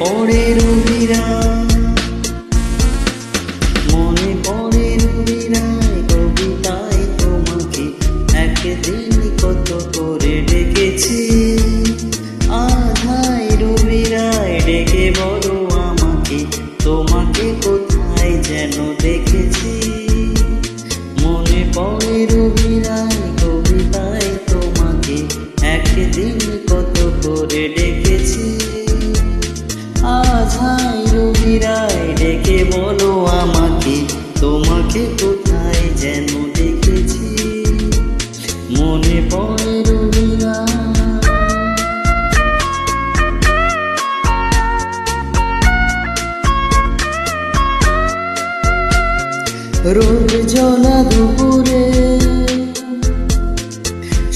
পড়ে রবিরা, মনে পড়ে রবিরায় কবিতায় তোমাকে একদিন কত করে ডেকেছি। আধায় রবিরায় ডেকে বলো আমাকে, তোমাকে কোথায় যেন দেখেছি। মনে পড়ে রবিরায়, কবিতায় তোমাকে একদিন কত করে ডেকেছি রবিরায় ডেকে বলো আমাকে, তোমাকে কোথায় যেন দেখেছি? মনে পড়ে রবিরা রোদ জলা দুপুরে,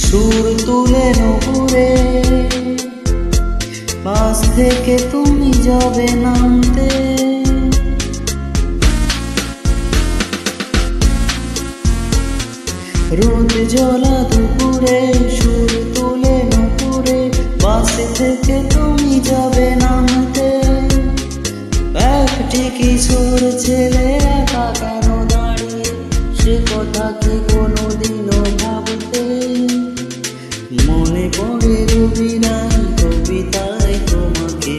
সুর তুলে নপুরে পাশ থেকে তুমি যাবে নামতে রোদ জলা দুপুরে, সুর তুলে নপুরে পাশ থেকে তুমি যাবে নামতে। একটি কিশোর ছেলে একা কেন দাঁড়িয়ে, সে কথা কি কোনোদিনও ভাবতে। মনে পড়ে রবিরাই কবিতায় তোমাকে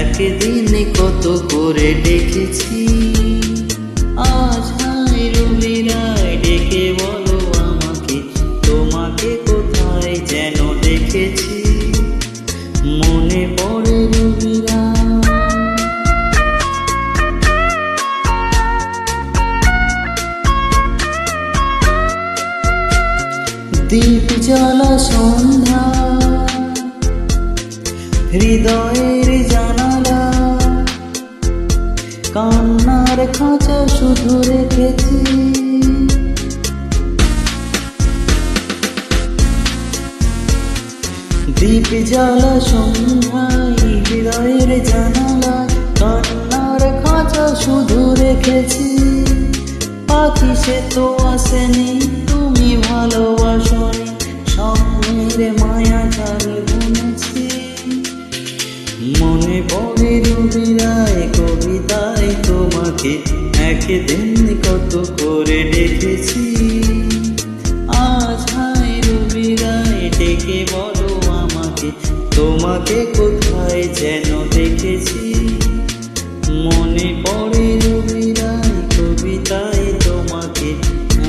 একদিন কত করে ডেকেছি। দেখেছি। মনে পড়ে রবিরা। দীপ জ্বালা সন্ধ্যা। হৃদয়ের জানালা। কান্নার খাঁচা শুধু রেখেছি। দীপ জ্বালা সন্ধ্যায়, হৃদয়ের জানালা, কান্নার খাঁচা শুধু রেখেছি। পাখি সে তো আসেনি, তুমি ভালোবাসনি, স্বপ্নের মায়া জাল বুনেছি। মনে পড়ে রবিরায়, কবিতায় তোমাকে একদিন কত করে ডেকেছি আজ হায় রবিরায়, ডেকে বলো তোমাকে কোথায় যেন দেখেছি? মনে পড়ে রবিরায় কবিতায় তোমাকে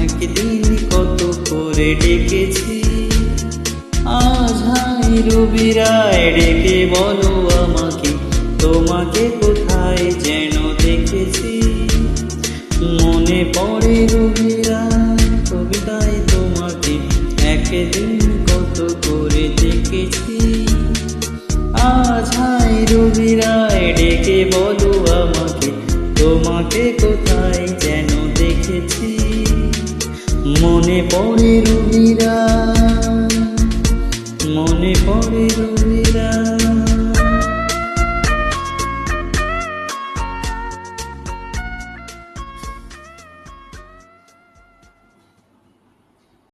একদিন কত করে ডেকেছি। আজ হাই রবিরায় ডেকে বলো আমাকে, তোমাকে কোথায় যেন দেখেছি? মনে পড়ে রবিরায় কবিতায় তোমাকে একদিন কত করে দেখেছি। তোমাকে কোথায় যেন দেখেছি। মনে পড়ে রুবিরা